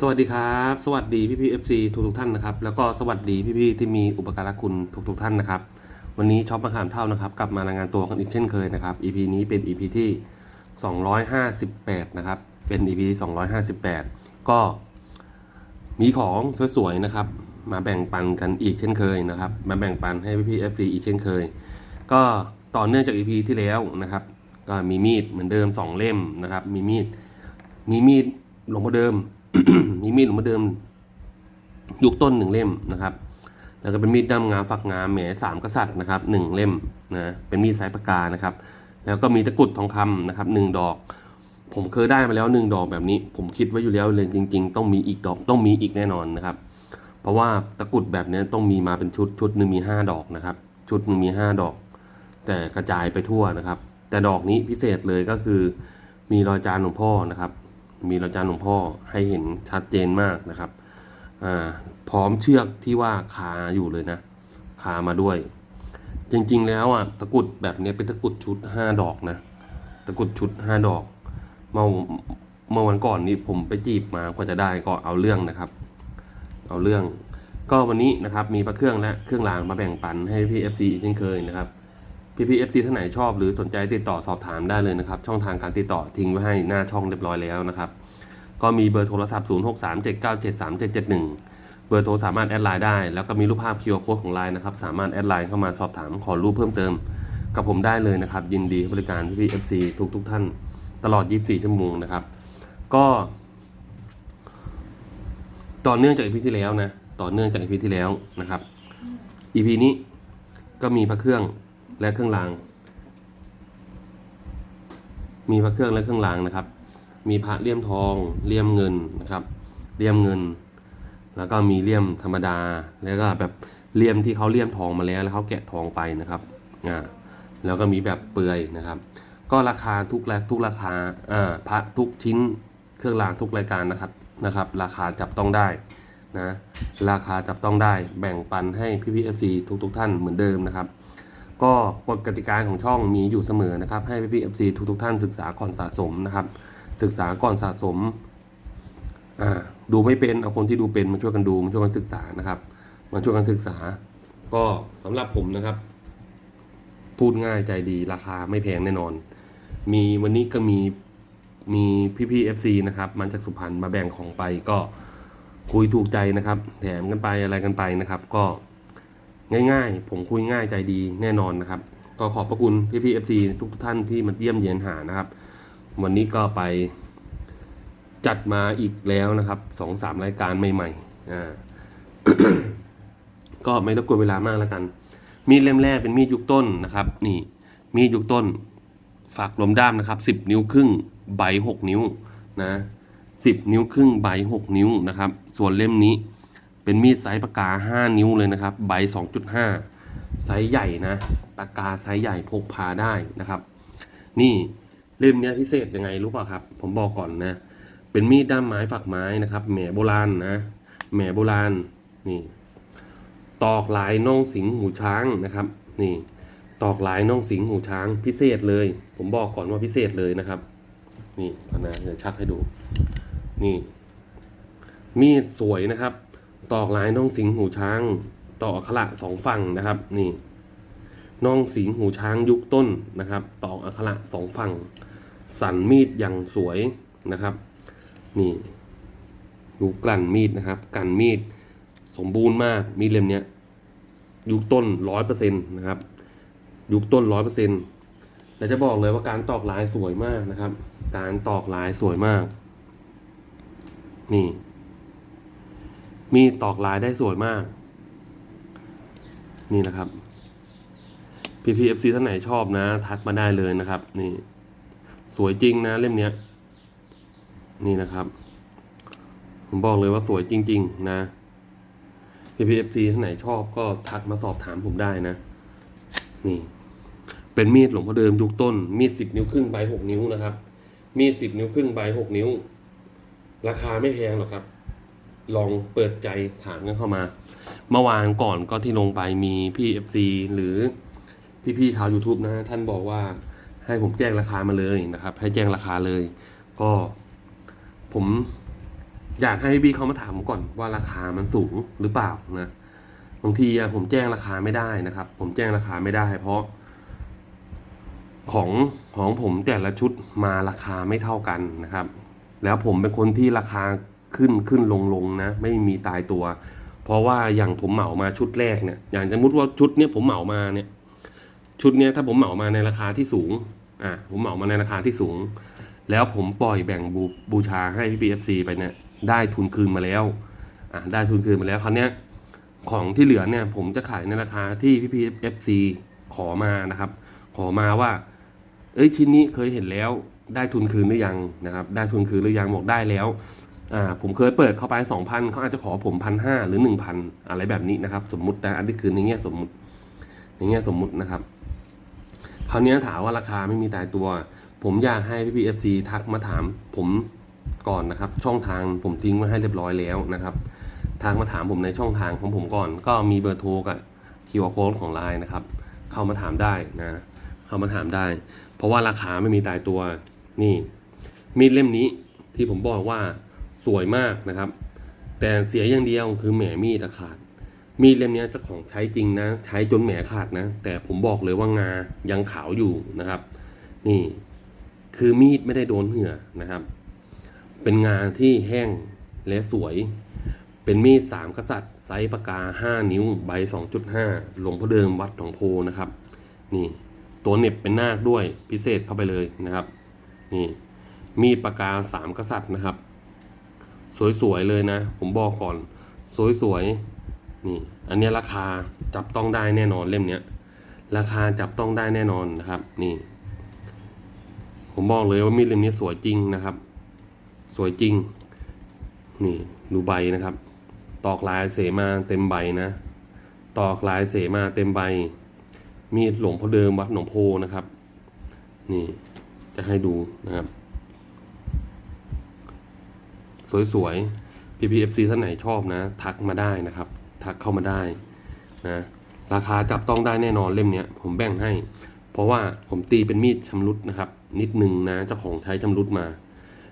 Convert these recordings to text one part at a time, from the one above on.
สวัสดีครับ สวัสดีพี่พี่เอฟซีทุกทุกท่านนะครับ แล้วก็สวัสดีพี่พี่ที่มีอุปการะคุณทุกทุกท่านนะครับ วันนี้ช็อปมะขามเท่านะครับ กลับมารายงานตัวกันอีกเช่นเคยนะครับ EP นี้เป็น EP ที่ 258 นะครับ เป็น EP ที่ 258 ก็มีของสวยๆนะครับ มาแบ่งปันกันอีกเช่นเคยนะครับ มาแบ่งปันให้พี่พี่เอฟซีอีกเช่นเคย ก็ต่อเนื่องจาก EP ที่แล้วนะครับ ก็มีมีดเหมือนเดิม 2 เล่มนะครับ มีมีด มีมีดหลวงพ่อเดิม มีมีดหลวงพ่อเดิมยุคต้นหนึ่งเล่มนะครับ แล้วก็เป็นมีดด้ามงาฝักงาแหมสามกษัตริย์นะครับหนึ่งเล่มนะเป็นมีดสายปากกานะครับ แล้วก็มีตะกรุดทองคำนะครับหนึ่งดอก ผมเคยได้มาแล้วหนึ่งดอกแบบนี้ ผมคิดไว้อยู่แล้วเลยจริง ๆ ต้องมีอีกดอกต้องมีอีกแน่นอนนะครับ เพราะว่าตะกรุดแบบนี้ต้องมีมาเป็นชุดชุดหนึ่งมีห้าดอกนะครับ ชุดหนึ่งมีห้าดอก แต่กระจายไปทั่วนะครับ แต่ดอกนี้พิเศษเลยก็คือ มีรอยจานหลวงพ่อนะครับ มีรอยจานหลวงพ่อให้เห็นชัดเจนมากนะครับอ่าพร้อมเชือกที่ว่าคาอยู่เลยนะคามาด้วย จริงๆแล้วอะตะกรุดแบบนี้เป็นตะกรุดชุดห้าดอกนะตะกรุดชุดห้าดอกเมื่อเมื่อวันก่อนนี้ผมไปจีบมากว่าจะได้ก็เอาเรื่องนะครับ เอาเรื่อง ก็วันนี้นะครับมีพระเครื่องและเครื่องรางมาแบ่งปันให้พี่ FC อีเช่นเคยนะครับ พี่พีเอฟซีท่านไหนชอบหรือสนใจติดต่อสอบถามได้เลยนะครับ ช่องทางการติดต่อทิ้งไว้ให้หน้าช่องเรียบร้อยแล้วนะครับ ก็มีเบอร์โทรศัพท์ 0 6 3 7 9 7 3 7 7 1 เบอร์โทรสามารถแอดไลน์ได้ แล้วก็มีรูปภาพคิวโค้ดของไลน์นะครับสามารถแอดไลน์เข้ามาสอบถามขอรูปเพิ่มเติม กับผมได้เลยนะครับ ยินดีบริการพี่พีเอฟซีทุกทุกท่าน ตลอด 24 ชั่วโมงนะครับ ก็ต่อเนื่องจากอีพีที่แล้วนะต่อเนื่องจากอีพีที่แล้วนะครับอีพีนี้ก็มีพระเครื่อง และเครื่องราง มีพระเครื่องและเครื่องรางนะครับ มีพระเลี่ยมทองเลี่ยมเงินนะครับเลี่ยมเงิน แล้วก็มีเลี่ยมธรรมดา แล้วก็แบบเลี่ยมที่เขาเลี่ยมทองมาแล้วแล้วเขาแกะทองไปนะครับอ่าแล้วก็มีแบบเปลือยนะครับ ก็ราคาทุกแรทุกราคาอ่าพระทุกชิ้นเครื่องรางทุกรายการนะครับนะครับ ราคาจับต้องได้นะราคาจับต้องได้แบ่งปันให้พี่พีเอฟซีทุกทุกๆท่านเหมือนเดิมนะครับ ก็กฎกติกาของช่องมีอยู่เสมอนะครับ ให้พี่พีเอฟซีทุกๆท่านศึกษาก่อนสะสมนะครับ ศึกษาก่อนสะสมอ่าดูไม่เป็นเอาคนที่ดูเป็นมาช่วยกันดูมาช่วยกันศึกษานะครับมาช่วยกันศึกษา ก็สำหรับผมนะครับ พูดง่ายใจดีราคาไม่แพงแน่นอน มีวันนี้ก็มีมีพี่พี่เอฟซีนะครับมาจากสุพรรณมาแบ่งของไปก็คุยถูกใจนะครับ แถมกันไปอะไรกันไปนะครับ ก็ ง่ายๆ ผมคุยง่ายใจดีแน่นอนนะครับ ก็ขอบพระคุณพี่พี่เอฟซีทุกท่านที่มาเยี่ยมเยียนหานะครับ วันนี้ก็ไปจัดมาอีกแล้วนะครับสองสามรายการใหม่ๆอ่าก็ไม่ต้องกวนเวลามากแล้วกัน มีดเล่มแรกเป็นมีดยุคต้นนะครับ นี่ มีดยุคต้น ฝากลมด้ามนะครับสิบนิ้วครึ่งใบหกนิ้วนะสิบนิ้วครึ่งใบหกนิ้วนะครับ ส่วนเล่มนี้ เป็นมีดไซส์ปากกาห้านิ้วเลยนะครับ ใบสองจุดห้าไซส์ใหญ่นะปากกาไซส์ใหญ่พกพาได้นะครับ นี่เล่มนี้พิเศษยังไงรู้ป่ะครับ ผมบอกก่อนนะ เป็นมีดด้ามไม้ฝักไม้นะครับแหมโบราณนะแหมโบราณนี่ ตอกลายน่องสิงหูช้างนะครับ นี่ ตอกลายน่องสิงหูช้างพิเศษเลย ผมบอกก่อนว่าพิเศษเลยนะครับ นี่นะเดี๋ยวชักให้ดู นี่ มีดสวยนะครับ ตอกลายน่องสิงหูช้าง ต่ออักขระสองฝั่งนะครับ นี่น่องสิงหูช้างยุคต้นนะครับ ตอกอักขระสองฝั่ง สันมีดอย่างสวยนะครับ นี่ดูกลั่นมีดนะครับกลั่นมีดสมบูรณ์มากมีเล่มเนี้ยยุคต้นร้อยเปอร์เซ็นต์นะครับ ยุคต้นร้อยเปอร์เซ็นต์แต่จะบอกเลยว่าการตอกลายสวยมากนะครับ การตอกลายสวยมาก นี่ มีตอกลายได้สวยมาก นี่นะครับ PPFC ท่านไหนชอบนะ ทักมาได้เลยนะครับ นี่ สวยจริงนะ เล่มเนี้ย นี่นะครับ ผมบอกเลยว่าสวยจริง ๆ นะ PPFC ท่านไหนชอบก็ทักมาสอบถามผมได้นะ นี่ เป็นมีดหลวงพ่อเดิมยุคต้น มีดสิบนิ้วครึ่งใบหกนิ้วนะครับ มีดสิบนิ้วครึ่งใบหกนิ้ว ราคาไม่แพงหรอกครับ ลองเปิดใจถามกันเข้ามา เมื่อวานก่อนก็ที่ลงไปมีพี่ FC หรือพี่ๆชาว YouTube นะ ท่านบอกว่าให้ผมแจ้งราคามาเลยนะครับ ให้แจ้งราคาเลย ก็ผมอยากให้พี่เขามาถามผมก่อนว่าราคามันสูงหรือเปล่านะบางทีอะผมแจ้งราคาไม่ได้นะครับ ผมแจ้งราคาไม่ได้ เพราะ ของของผมแต่ละชุดมาราคาไม่เท่ากันนะครับ แล้วผมเป็นคนที่ราคา ขึ้นขึ้นลงลงนะ ไม่มีตายตัว เพราะว่าอย่างผมเหมามาชุดแรกเนี่ย อย่างสมมติว่าชุดเนี้ยผมเหมามาเนี่ย ชุดเนี้ยถ้าผมเหมามาในราคาที่สูง อะผมเหมามาในราคาที่สูง แล้วผมปล่อยแบ่งบูบูชาให้พี่พีเอฟซีไปเนี่ย ได้ทุนคืนมาแล้ว อะได้ทุนคืนมาแล้วคราวเนี้ยของที่เหลือเนี่ย ผมจะขายในราคาที่พี่พีเอฟซีขอมานะครับ ขอมาว่า เอ้ยชิ้นนี้เคยเห็นแล้วได้ทุนคืนหรือยังนะครับ ได้ทุนคืนหรือยังบอกได้แล้ว อ่าผมเคยเปิดเข้าไปสองพันเขาอาจจะขอผมพันห้าหรือหนึ่งพันอะไรแบบนี้นะครับ สมมุติแต่อันที่คืนในแง่สมมุติในแง่สมมุตินะครับคราวนี้ถามว่าราคาไม่มีตายตัว ผมอยากให้พี่พีเอฟซีทักมาถาม ผมก่อนนะครับ ช่องทางผมทิ้งไว้ให้เรียบร้อยแล้วนะครับทักมาถามผมในช่องทางของผมก่อน ก็มีเบอร์โทรกับคิวอาร์โค้ดของไลน์นะครับ เข้ามาถามได้นะเข้ามาถามได้ เพราะว่าราคาไม่มีตายตัวนี่มีดเล่มนี้ที่ผมบอกว่า สวยมากนะครับ แต่เสียอย่างเดียวคือแหมมีดอะขาด มีดเล่มนี้เจ้าของใช้จริงนะ ใช้จนแหมขาดนะ แต่ผมบอกเลยว่างายังขาวอยู่นะครับ นี่ คือมีดไม่ได้โดนเหื่อนะครับ เป็นงาที่แห้งและสวย เป็นมีดสามกษัตริย์ ไซส์ปากกาห้านิ้ว ใบสองจุดห้าหลวงพ่อเดิมวัดหนองโพนะครับ นี่ ตัวเน็บเป็นนาคด้วยพิเศษเข้าไปเลยนะครับ นี่มีดปากกาสามกษัตริย์นะครับ สวยๆเลยนะ ผมบอกก่อนสวยๆนี่ อันนี้ราคาจับต้องได้แน่นอนเล่มเนี้ยราคาจับต้องได้แน่นอนนะครับ นี่ ผมบอกเลยว่ามีดเล่มนี้สวยจริงนะครับ สวยจริง นี่ดูใบนะครับ ตอกลายเสมาเต็มใบนะ ตอกลายเสมาเต็มใบ มีดหลวงพ่อเดิมวัดหนองโพนะครับ นี่จะให้ดูนะครับ สวยๆ PPFC ท่านไหนชอบนะ ทักมาได้นะครับ ทักเข้ามาได้นะราคาจับต้องได้แน่นอนเล่มเนี้ยผมแบ่งให้ เพราะว่าผมตีเป็นมีดชำรุดนะครับ นิดนึงนะเจ้าของใช้ชำรุดมา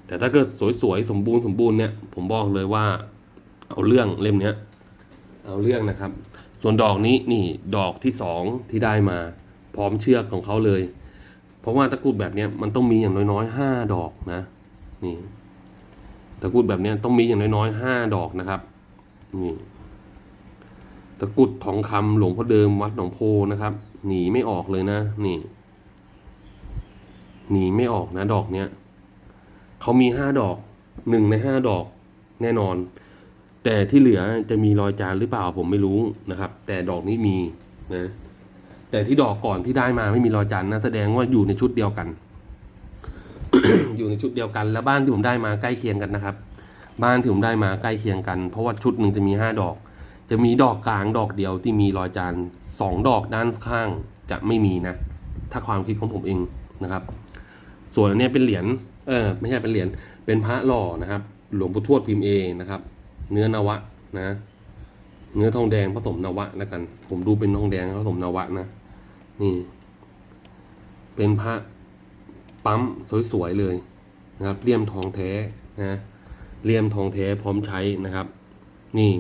แต่ถ้าเกิดสวยๆ สมบูรณ์สมบูรณ์เนี่ยผมบอกเลยว่า เอาเรื่องเล่มเนี้ยเอาเรื่องนะครับ ส่วนดอกนี้นี่ดอกที่สองที่ได้มา พร้อมเชือกของเขาเลย เพราะว่าตะกรุดแบบนี้มันต้องมีอย่างน้อยๆห้าดอกนะ นี่ ตะกรุดแบบนี้ต้องมีอย่างน้อยๆห้าดอกนะครับนี่ตะกรุดทองคำหลวงพ่อเดิมวัดหนองโพนะครับ หนีไม่ออกเลยนะ นี่ หนีไม่ออกนะดอกเนี้ยเขามีห้าดอกหนึ่งในห้าดอกแน่นอน แต่ที่เหลือจะมีรอยจานหรือเปล่าผมไม่รู้นะครับ แต่ดอกนี้มีนะแต่ที่ดอกก่อนที่ได้มาไม่มีรอยจานนะแสดงว่าอยู่ในชุดเดียวกัน อยู่ในชุดเดียวกัน แล้วบ้านที่ผมได้มาใกล้เคียงกันนะครับ บ้านที่ผมได้มาใกล้เคียงกัน เพราะว่าชุดหนึ่งจะมีห้าดอก จะมีดอกกลางดอกเดียวที่มีรอยจานสองดอกด้านข้างจะไม่มีนะ ถ้าความคิดของผมเองนะครับ ส่วนอันนี้เป็นเหรียญเออไม่ใช่เป็นเหรียญเป็นพระหล่อนะครับ หลวงปู่ทวดพิมพ์เอนะครับ เนื้อนวะนะเนื้อทองแดงผสมนวะแล้วกัน ผมดูเป็นทองแดงผสมนวะนะ นี่ เป็นพระ ปั๊มสวยๆเลยนะครับเลี่ยมทองแท้นะเลี่ยมทองแท้พร้อมใช้นะครับ นี่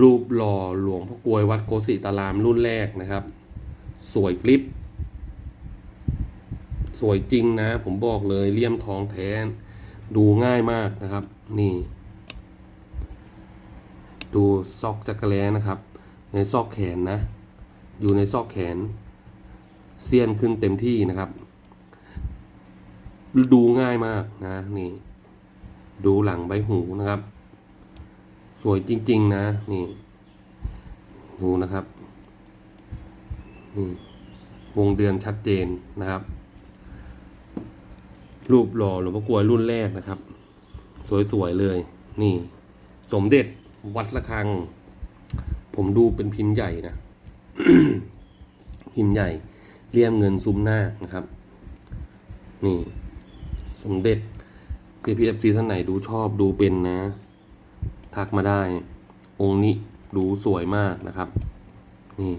รูปหล่อหลวงพ่อกลวยวัดโกสิตารามรุ่นแรกนะครับ สวยกริบสวยจริงนะ ผมบอกเลยเลี่ยมทองแท้ดูง่ายมากนะครับ นี่ ดูซอกจักรแล้นะครับ ในซอกแขนนะ อยู่ในซอกแขนเสียนขึ้นเต็มที่นะครับ ดูง่ายมากนะนี่ ดูหลังใบหูนะครับ สวยจริง ๆ นะ นี่ ดูนะครับนี่วงเดือนชัดเจนนะครับ รูปหล่อหลวงพ่อกลวยรุ่นแรกนะครับ สวย ๆ เลย นี่ สมเด็จวัดระฆัง ผมดูเป็นพิมพ์ใหญ่นะ พิมพ์ใหญ่เลี่ยมเงินซุ้มหน้านะครับ นี่ สมเด็จพีพีเอฟซีท่านไหนดูชอบดูเป็นนะ ทักมาได้ องค์นี้ดูสวยมากนะครับ นี่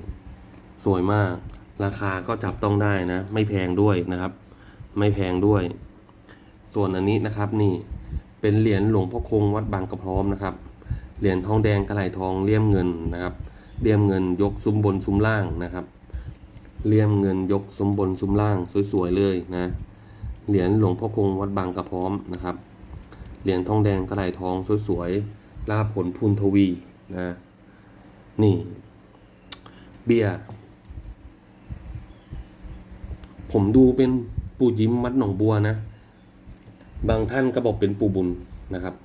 สวยมาก ราคาก็จับต้องได้นะ ไม่แพงด้วยนะครับ ไม่แพงด้วย ส่วนอันนี้นะครับ นี่เป็นเหรียญหลวงพ่อคงวัดบางกระพร้อมนะครับ เหรียญทองแดงกระไหลทองเลี่ยมเงินนะครับเลี่ยมเงินยกซุ้มบนซุ้มล่างนะครับ เลี่ยมเงินยกซุ้มบนซุ้มล่างสวยๆเลยนะ เหรียญหลวงพ่อคงวัดบางกระพร้อมนะครับ เหรียญทองแดงกระไหลทองสวยๆลาผลพูนทวีนะนี่ เบียร์ผมดูเป็นปู่ยิ้มวัดหนองบัวนะ บางท่านก็บอกเป็นปู่บุญนะครับ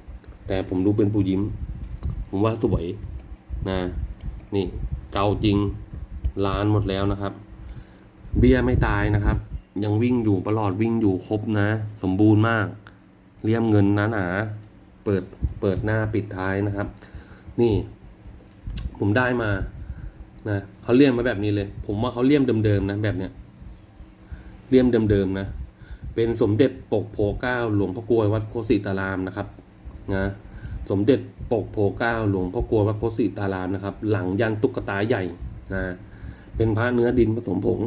แต่ผมดูเป็นปู่ยิ้ม ผมว่าสวยนะนี่เก่าจริงล้านหมดแล้วนะครับ เบียร์ไม่ตายนะครับ ยังวิ่งอยู่ตลอดวิ่งอยู่ครบนะ สมบูรณ์มากเลี่ยมเงินนาหนาเปิดเปิดหน้าปิดท้ายนะครับ นี่ ผมได้มานะเขาเลี่ยมมาแบบนี้เลย ผมว่าเขาเลี่ยมเดิมๆนะแบบเนี้ยเลี่ยมเดิมๆนะ เป็นสมเด็จปกโพเก้าหลวงพ่อกลวยวัดโคสิตารามนะครับนะสมเด็จปกโพเก้าหลวงพ่อกลวยวัดโคสิตารามนะครับ หลังยันตุ๊กตาใหญ่นะเป็นพระเนื้อดินผสมผง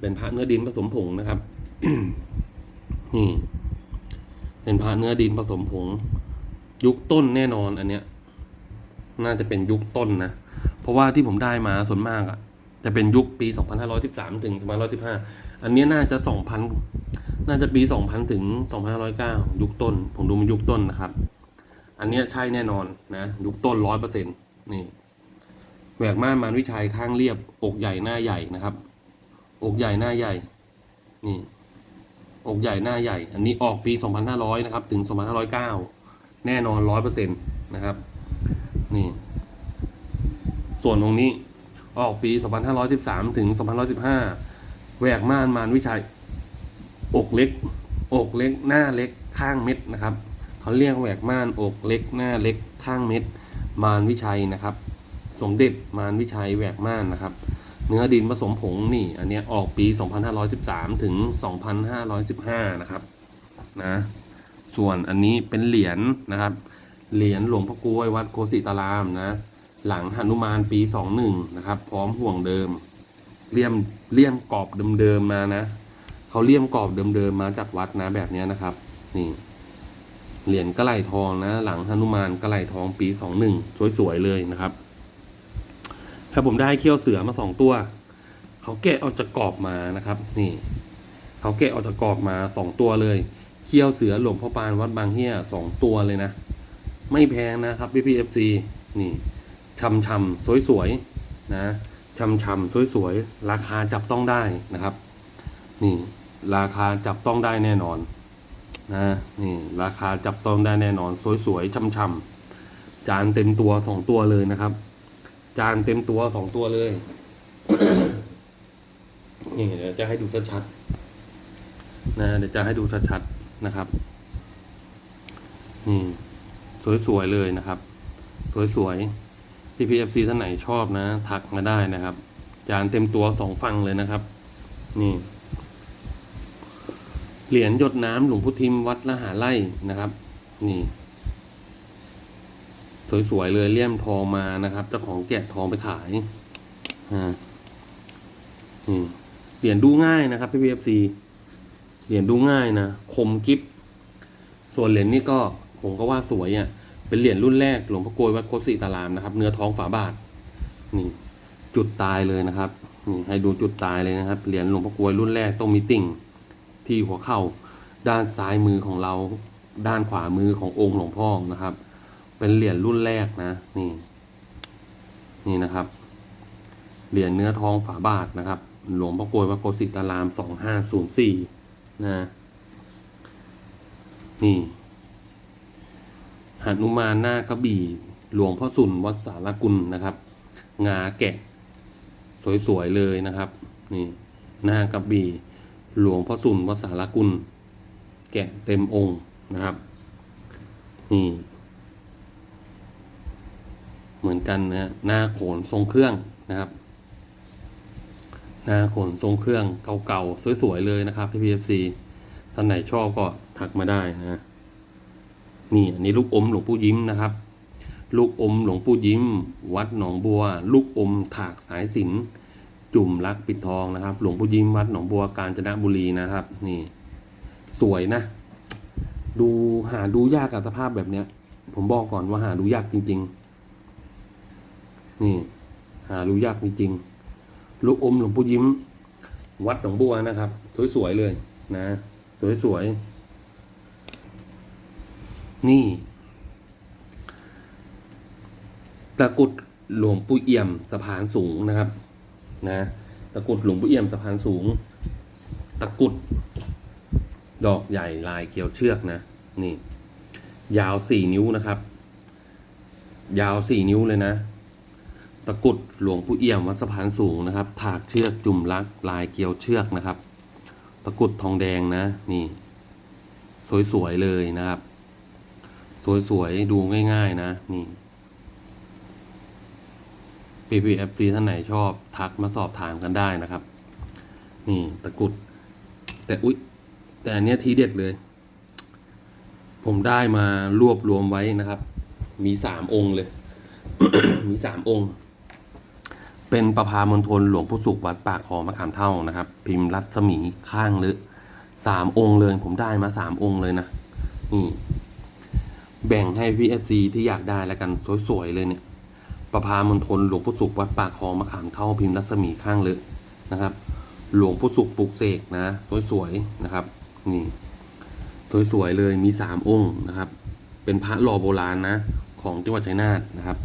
เป็นพระเนื้อดินผสมผงนะครับ นี่ เป็นพระเนื้อดินผสมผง ยุคต้นแน่นอนอันเนี้ย น่าจะเป็นยุคต้นนะ เพราะว่าที่ผมได้มาส่วนมากอะ่ะ จะเป็นยุคปี 2513 ถึง2515 อันเนี้ยน่าจะ 2,000 น่าจะปี 2000 ถึง 2509 ยุคต้น ผมดูมันยุคต้นนะครับ อันเนี้ยใช่แน่นอนนะ ยุคต้นร้อยเปอร์เซ็นต์นี่แหวกม่านมารวิชัยข้างเรียบอกใหญ่หน้าใหญ่นะครับ อกใหญ่หน้าใหญ่ นี่อกใหญ่หน้าใหญ่ อันนี้ออกปี 2500 นะครับ ถึง 2509 แน่นอนร้อยเปอร์เซ็นต์นะครับ นี่ ส่วนตรงนี้ออกปี 2513 ถึง 2515 แหวกม่านมารวิชัย อกเล็ก อกเล็ก หน้าเล็ก ข้างเม็ดนะครับ เขาเรียกแหวกม่านอกเล็ก หน้าเล็ก ข้างเม็ด มารวิชัยนะครับ สมเด็จมารวิชัยแหวกม่านนะครับ เนื้อดินผสมผงนี่ อันเนี้ยออกปี 2513 ถึง 2515 นะครับนะส่วนอันนี้เป็นเหรียญนะครับ เหรียญหลวงพ่อกลวยวัดโคสิตารามนะ หลังหนุมานปีสองหนึ่งนะครับ พร้อมห่วงเดิมเลี่ยมเลี่ยมกรอบเดิมๆมานะเขาเลี่ยมกรอบเดิมๆมาจากวัดนะแบบนี้นะครับ นี่เหรียญกระไหลทองนะ หลังหนุมานกระไหลทองปีสองหนึ่งสวยๆเลยนะครับ ถ้าผมได้เขี้ยวเสือมาสองตัว เขาแกะออกจากกรอบมานะครับ นี่ เขาแกะออกจากกรอบมาสองตัวเลย เขี้ยวเสือหลวงพ่อปานวัดบางเฮียสองตัวเลยนะ ไม่แพงนะครับพี่พีเอฟซีนี่ช่ำช่ำสวยสวยๆนะช่ำช่ำสวยสวยๆราคาจับต้องได้นะครับ นี่ ราคาจับต้องได้แน่นอนนะนี่ราคาจับต้องได้แน่นอน สวยๆชำช่ำๆจานเต็มตัวสองตัวเลยนะครับ จานเต็มตัวสองตัวเลย นี่เดี๋ยวจะให้ดูชัดๆนะ เดี๋ยวจะให้ดูชัดๆนะครับ นี่ สวยๆเลยนะครับ สวยๆพี่พีเอฟซีท่านไหนชอบนะ ทักมาได้นะครับ จานเต็มตัวสองฝั่งเลยนะครับ นี่เหรียญหยดน้ำหลวงพุทิมวัดละหาไร่นะครับ นี่ สวยๆเลยเลี่ยมทองมานะครับเจ้าของแกะทองไปขายอ่านี่เหรียญดูง่ายนะครับพี่พีเอฟซีเหรียญดูง่ายนะคมกิฟส่วนเหรียญนี่ก็ผมก็ว่าสวยอะเป็นเหรียญรุ่นแรกหลวงพ่อโกยวัดโคสิตารามนะครับ เนื้อท้องฝาบาท นี่จุดตายเลยนะครับนี่ให้ดูจุดตายเลยนะครับเหรียญหลวงพ่อโกยรุ่นแรกต้องมีติ่งที่หัวเข่าด้านซ้ายมือของเราด้านขวามือขององค์หลวงพ่อนะครับ เป็นเหรียญรุ่นแรกนะ นี่ นี่นะครับ เหรียญเนื้อทองฝาบาทนะครับ หลวงพ่อโกยวัดโคสิตารามสองห้าศูนย์สี่นะ นี่หนุมานหน้ากระบี่ หลวงพ่อสุนวัดสารกุลนะครับ งาแกะ สวยๆเลยนะครับ นี่ หน้ากระบี่ หลวงพ่อสุนวัดสารกุล แกะเต็มองค์นะครับ นี่ เหมือนกันนะหน้าโขนทรงเครื่องนะครับ หน้าโขนทรงเครื่องเก่าๆสวยๆเลยนะครับที่พีเอฟซีท่านไหนชอบก็ทักมาได้นะนี่อันนี้ลูกอมหลวงปู่ยิ้มนะครับ ลูกอมหลวงปู่ยิ้ม วัดหนองบัว ลูกอมถากสายสินจุ่มรักปิดทองนะครับ หลวงปู่ยิ้มวัดหนองบัวกาญจนบุรีนะครับ นี่ สวยนะ ดูหาดูยากกับสภาพแบบเนี้ย ผมบอกก่อนว่าหาดูยากจริง ๆ นี่ หาดูยากจริงๆลูกอมหลวงปู่ยิ้ม วัดหนองบัวนะครับ สวยๆเลยนะ สวยๆนี่ตะกุดหลวงปู่เอี่ยมสะพานสูงนะครับ นะตะกุดหลวงปู่เอี่ยมสะพานสูง ตะกุด ดอกใหญ่ลายเกี่ยวเชือกนะ นี่ ยาวสี่นิ้วนะครับ ยาวสี่นิ้วเลยนะ ตะกุดหลวงปู่เอี่ยมวัดสะพานสูงนะครับ ถากเชือกจุ่มลักลายเกี่ยวเชือกนะครับ ตะกุดทองแดงนะ นี่ สวยๆเลยนะครับ สวยๆดูง่ายๆ นะ นี่ PPFP ท่านไหนชอบทักมาสอบถามกันได้นะครับ นี่ตะกุด แต่อุ๊ย แต่อันเนี้ยทีเด็ดเลย ผมได้มารวบรวมไว้นะครับ มีสามองค์เลย มีสามองค์ เป็นประพามณฑลหลวงพ่อสุขวัดปากคลองมะขามเท่านะครับ พิมพ์รัศมีข้างลึกสามองค์เลย ผมได้มาสามองค์เลยนะนี่แบ่งให้พี่เอฟซีที่อยากได้แล้วกันสวยๆเลยเนี่ย ประพามณฑลหลวงพ่อสุขวัดปากคลองมะขามเท่าพิมพ์รัศมีข้างลึกนะครับ หลวงพ่อสุขปลุกเสกนะ สวยๆนะครับ นี่ สวยๆเลยมีสามองค์นะครับ เป็นพระหล่อโบราณนะ ของจังหวัดชัยนาทนะครับ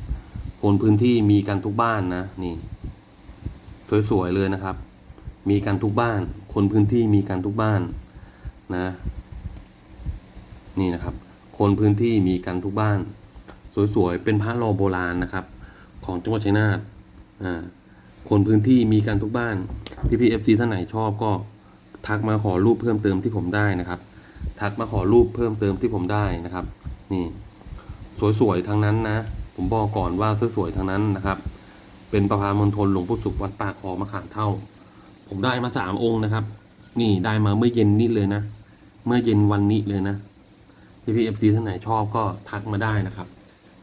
คนพื้นที่มีกันทุกบ้านนะนี่ สวยๆเลยนะครับ มีกันทุกบ้าน คนพื้นที่มีกันทุกบ้านนะ นี่นะครับ คนพื้นที่มีกันทุกบ้าน สวยๆเป็นพระหล่อโบราณนะครับ ของจังหวัดชัยนาทอ่าคนพื้นที่มีกันทุกบ้านพี่พีเอฟซีท่านไหนชอบก็ทักมาขอรูปเพิ่มเติมที่ผมได้นะครับ ทักมาขอรูปเพิ่มเติมที่ผมได้นะครับ นี่ สวยๆทั้งนั้นนะ ผมบอกก่อนว่าสวยๆทั้งนั้นนะครับ เป็นประพามณฑลหลวงปู่สุขวัดปากคลองมะขามเท่า ผมได้มาสามองค์นะครับ นี่ได้มาเมื่อเย็นนี้เลยนะ เมื่อเย็นวันนี้เลยนะพี่พีเอฟซีท่านไหนชอบก็ทักมาได้นะครับ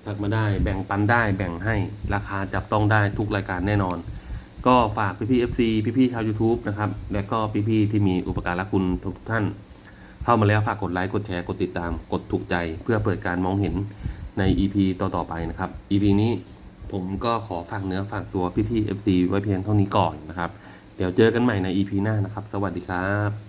ทักมาได้แบ่งปันได้แบ่งให้ราคาจับต้องได้ทุกรายการแน่นอน ก็ฝากพี่พี่เอฟซีพี่พี่ๆชาว YouTube นะครับ และก็พี่พี่ๆที่มีอุปการะคุณทุกท่าน เข้ามาแล้วฝากกดไลค์กดแชร์กดติดตามกดถูกใจ เพื่อเปิดการมองเห็น ใน EP ต่อๆไปนะครับ EP นี้ผมก็ขอฝากเนื้อฝากตัวพี่ๆ FC ไว้เพียงเท่านี้ก่อนนะครับ เดี๋ยวเจอกันใหม่ใน EP หน้านะครับ สวัสดีครับ